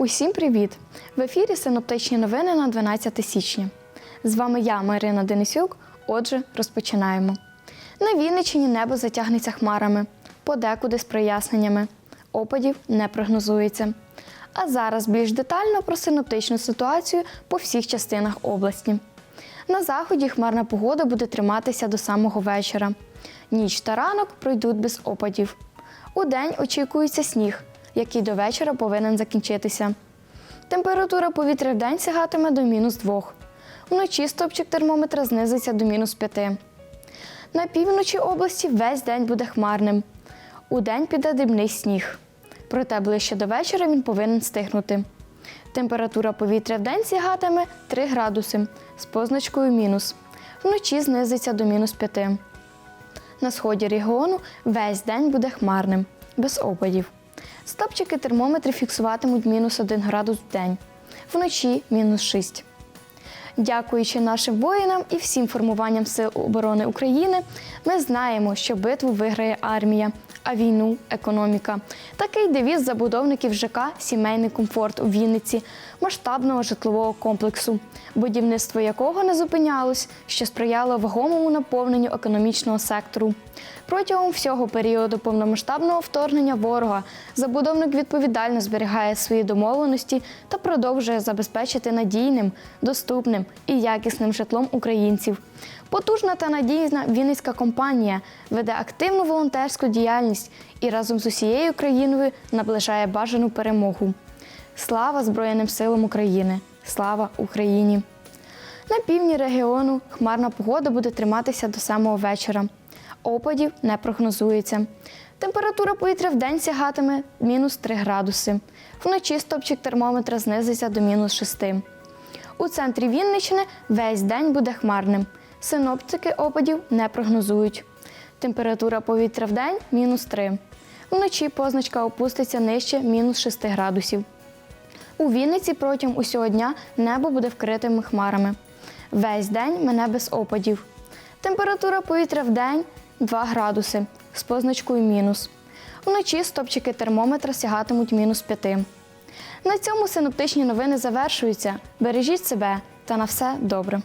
Усім привіт! В ефірі синоптичні новини на 12 січня. З вами я, Марина Денисюк. Отже, розпочинаємо. На Вінниччині небо затягнеться хмарами, подекуди з проясненнями. Опадів не прогнозується. А зараз більш детально про синоптичну ситуацію по всіх частинах області. На заході хмарна погода буде триматися до самого вечора. Ніч та ранок пройдуть без опадів. У день очікується сніг, який до вечора повинен закінчитися. Температура повітря в день сягатиме до мінус 2. Вночі стопчик термометра знизиться до мінус 5. На півночі області весь день буде хмарним. У день піде дрібний сніг. Проте ближче до вечора він повинен стихнути. Температура повітря в день сягатиме 3 градуси з позначкою мінус. Вночі знизиться до мінус 5. На сході регіону весь день буде хмарним, без опадів. Стопчики термометрів фіксуватимуть мінус 1 градус в день, вночі мінус 6. Дякуючи нашим воїнам і всім формуванням Сил оборони України, ми знаємо, що битву виграє армія, а війну економіка. Такий девіз забудовників ЖК Сімейний комфорт у Вінниці, масштабного житлового комплексу, будівництво якого не зупинялось, що сприяло вагомому наповненню економічного сектору. Протягом всього періоду повномасштабного вторгнення ворога забудовник відповідально зберігає свої домовленості та продовжує забезпечити надійним, доступним і якісним житлом українців. Потужна та надійна Вінницька компанія веде активну волонтерську діяльність і разом з усією країною наближає бажану перемогу. Слава Збройним силам України! Слава Україні! На півдні регіону хмарна погода буде триматися до самого вечора. Опадів не прогнозується. Температура повітря в день сягатиме мінус 3 градуси. Вночі стопчик термометра знизиться до мінус 6. У центрі Вінниччини весь день буде хмарним. Синоптики опадів не прогнозують. Температура повітря в день мінус 3. Вночі позначка опуститься нижче мінус 6 градусів. У Вінниці протягом усього дня небо буде вкритими хмарами. Весь день мене без опадів. Температура повітря в день 2 градуси з позначкою мінус. Вночі стопчики термометра сягатимуть мінус 5. На цьому синоптичні новини завершуються. Бережіть себе та на все добре.